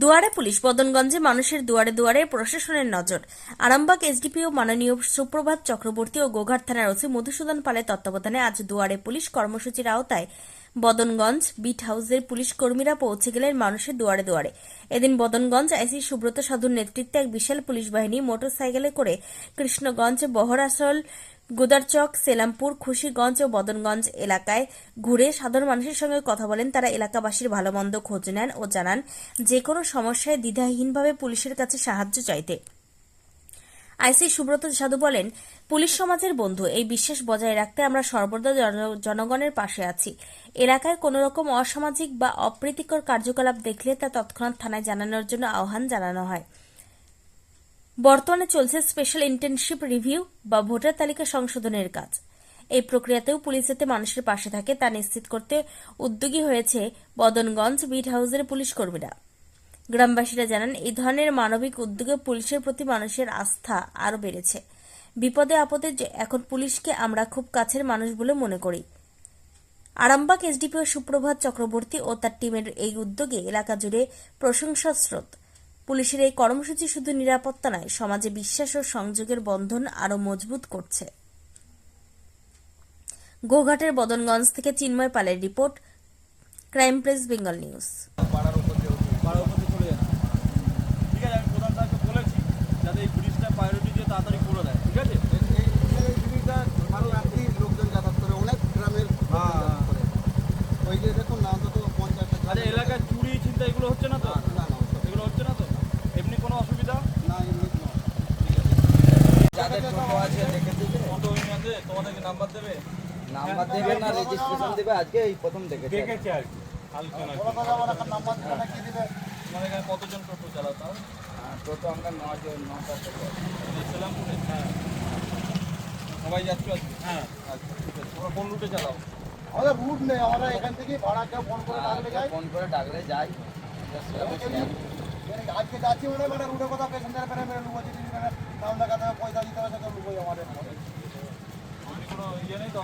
দুয়ারে পুলিশ, বদনগঞ্জে মানুষের দুয়ারে দুয়ারে প্রশাসনের নজর। আরামবাগ এসডিপিও মাননীয় সুপ্রভাত চক্রবর্তী ও গোঘাট থানার ওসি মধুসূদন পালের তত্ত্বাবধানে আজ দুয়ারে পুলিশ কর্মসূচির আওতায় বদনগঞ্জ বিট হাউসের পুলিশ কর্মীরা পৌঁছে গেলেন মানুষের দুয়ারে দুয়ারে। এদিন বদনগঞ্জ আইসি সুব্রত সাধুর নেতৃত্বে এক বিশাল পুলিশ বাহিনী মোটরসাইকেলে করে কৃষ্ণগঞ্জ বহরাসল গোদারচক সেলামপুর, খুশিগঞ্জ ও বদনগঞ্জ এলাকায় ঘুরে সাধারণ মানুষের সঙ্গে কথা বলেন। তারা এলাকাবাসীর ভালো মন্দ খোঁজ নেন ও জানান, যে কোনো সমস্যায় দ্বিধাহীনভাবে পুলিশের কাছে সাহায্য চাইতে। আইসি সুব্রত সাধু বলেন, পুলিশ সমাজের বন্ধু, এই বিশ্বাস বজায় রাখতে আমরা সর্বদা জন- জনগণের পাশে আছি। এলাকায় কোনো রকম অসামাজিক বা অপ্রীতিকর কার্যকলাপ দেখলে তা তৎক্ষণাৎ থানায় জানানোর জন্য আহ্বান জানানো হয়। বর্তমানে চলছে স্পেশাল ইন্টার্নশিপ রিভিউ বা ভোটার তালিকা সংশোধনের কাজ। এই প্রক্রিয়াতেও পুলিশ যাতে মানুষের পাশে থাকে তা নিশ্চিত করতে উদ্যোগী হয়েছে বদনগঞ্জ বিট হাউসের পুলিশ কর্মীরা। গ্রামবাসীরা জানান, এই ধরনের মানবিক উদ্যোগে পুলিশের প্রতি মানুষের আস্থা আরও বেড়েছে। বিপদে আপদে এখন পুলিশকে আমরা খুব কাছের মানুষ বলে মনে করি। আরামবাগ এসডিপিও সুপ্রভাত চক্রবর্তী ও তার টিমের এই উদ্যোগে এলাকা জুড়ে প্রশংসা স্রোত। পুলিশের এই কর্মসূচি শুধু নিরাপত্তা নয় সমাজে বিশ্বাস ও সংযোগের বন্ধন আরও মজবুত করছে। গোঘাটের বদনগঞ্জ থেকে চিন্ময় পালের report crime press Bengal news. পাড়ার উপর দিয়ে পাড়ার উপর দিয়ে চলে যাচ্ছে। ঠিক আছে আমি প্রধান সাহেবকে বলেছি যাতে এই ব্রিজটা প্রায়োরিটি দিয়ে তাড়াতাড়ি করে দেয় ঠিক আছে? এই এই জিনিসটা ভালো রাত্রি লোকজন যাতায়াত করে অনেক গ্রামের লোকজন যাতায়াত করে। ওই যে দেখুন না অন্তত পঞ্চাশটা আরে এলাকায় চুরি চিন্তা এগুলো হচ্ছে না তো না না না ওসব- এগুলো হচ্ছে না তো এমনি কোনো অসুবিধা না এমনি কোনো যাদের টোটো আছে দেখে দিবে। উইং আছে তোমাদেরকে নাম্বার দেবে? নাম্বার দেবে না রেজিস্ট্রেশন দেবে আজকে এই প্রথম দেখেছে। দেখেছে আর কি আমার একটা নাম্বার দিবে না কি দিবে। তোমার এখানে কতজন টোটো চালাও তাও? হ্যাঁ, টোটো আমরা নজন নটা টোটো। আছে। সেলামপুরে হ্যাঁ। সবাই যাচ্ছ আজকে? হ্যাঁ। আচ্ছা তোমরা কোন রুটে চালাও? আমাদের রুট নেই আমরা এখান থেকে ভাড়া কেউ ফোন করে আর ডাকলে যাই। ফোন করে ডাকলে যাই। আজকে যাচ্ছি মানে মানে রুটের কথা পেশেন্টের পেরে মেরে লুবো যদি টাউন টাকা পয়সা দিতে হবে লুবোই আমাদের। কোনো ইয়ে নেই তো?